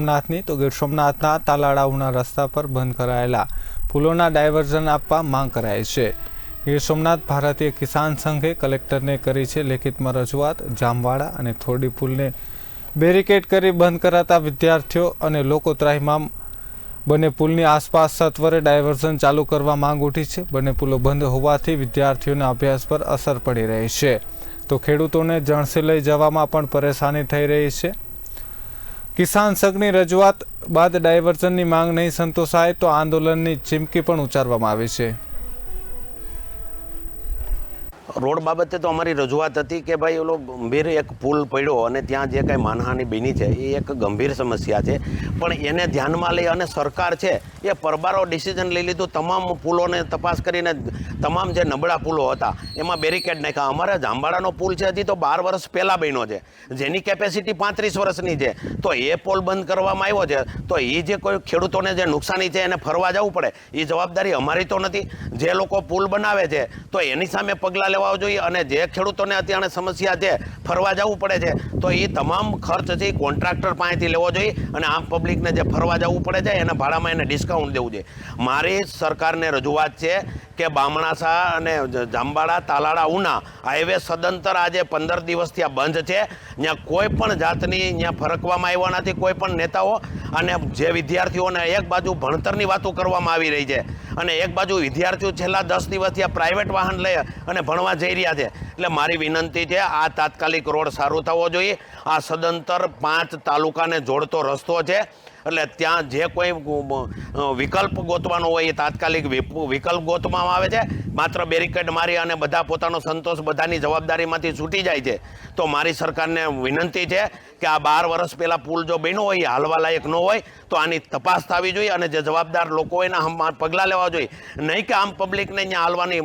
સોમનાથની, તો ગીર સોમનાથના તાલાળાઓના રસ્તા પર બંધ કરાયેલા પુલોના ડાયવર્ઝન આપવા માંગ કરાઈ છે. ગીર સોમનાથ ભારતીય કિસાન સંઘે કલેક્ટરને કરી છે લેખિતમાં રજૂઆત. જામવાડા અને થોડી પુલને બેરિકેડ કરી બંધ કરાતા વિદ્યાર્થીઓ અને લોકો ત્રાહિમામ બંને પુલની આસપાસ સત્વરે ડાયવર્ઝન ચાલુ કરવા માંગ ઉઠી છે. બંને પુલો બંધ હોવાથી વિદ્યાર્થીઓના અભ્યાસ પર અસર પડી રહી છે. તો ખેડૂતોને જણસી લઈ જવામાં પણ પરેશાની થઈ રહી છે. કિસાન સંઘની રજૂઆત બાદ ડાયવર્ઝનની માંગ નહીં સંતોષાય તો આંદોલનની ચીમકી પણ ઉચ્ચારવામાં આવી છે. રોડ બાબતે તો અમારી રજૂઆત હતી કે ભાઈ ઓલો ગંભીર એક પુલ પડ્યો અને ત્યાં જે કાંઈ માનહાનિ બની છે, એ એક ગંભીર સમસ્યા છે. પણ એને ધ્યાનમાં લઈ અને સરકાર છે, એ પરબારો ડિસિઝન લઈ લીધું. તમામ પુલોને તપાસ કરીને, તમામ જે નબળા પુલો હતા, એમાં બેરિકેડ નાખ્યા. અમારા જાંબાળાનો પુલ છે હજી તો બાર વર્ષ પહેલાં બન્યો છે. જેની કેપેસિટી પાંત્રીસ વર્ષની છે. તો એ પુલ બંધ કરવામાં આવ્યો છે. તો એ જે કોઈ ખેડૂતોને જે નુકસાની છે, એને ફરવા જવું પડે. એ જવાબદારી અમારી તો નથી. જે લોકો પુલ બનાવે છે, તો એની સામે પગલાં લેવા જોઈએ અને જે ખેડૂતોને અત્યારે સમસ્યા છે, ફરવા જવું પડે છે, તો એ તમામ ખર્ચ છે એ કોન્ટ્રાક્ટર પાસેથી લેવો જોઈએ અને આમ પબ્લિકને જે ફરવા જવું પડે છે, એના ભાડામાં એને ડિસ્કાઉન્ટ દેવું જોઈએ. મારી સરકારને રજૂઆત છે કે બામણાસા અને જાંબાળા તાલાળા, ઉના હાઈવે સદંતર આજે પંદર દિવસથી આ બંધ છે. ત્યાં કોઈ પણ જાતની ત્યાં ફરકવામાં આવ્યા નથી, કોઈ પણ નેતાઓ અને જે વિદ્યાર્થીઓને એક બાજુ ભણતરની વાતો કરવામાં આવી રહી છે અને એક બાજુ વિદ્યાર્થીઓ છેલ્લા દસ દિવસથી આ પ્રાઇવેટ વાહન લઈ અને ભણવા જઈ રહ્યા છે. એટલે મારી વિનંતી છે, આ તાત્કાલિક રોડ સારું થવો જોઈએ. આ સદંતર પાંચ તાલુકાને જોડતો રસ્તો છે. એટલે ત્યાં જે કોઈ વિકલ્પ ગોતવાનો હોય એ તાત્કાલિક વિકલ્પ ગોતવામાં આવે છે. માત્ર બેરિકેડ મારી અને બધા પોતાનો સંતોષ બધાની જવાબદારીમાંથી છૂટી જાય છે. તો મારી સરકારને વિનંતી છે કે આ બાર વર્ષ પહેલાં પુલ જો બન્યો હોય, એ હાલવા લાયક ન હોય, તો આની તપાસ થવી જોઈએ અને જે જવાબદાર લોકો હોય એના પગલાં લેવા જોઈએ. નહીં કે આમ પબ્લિકને અહીંયા હાલવાની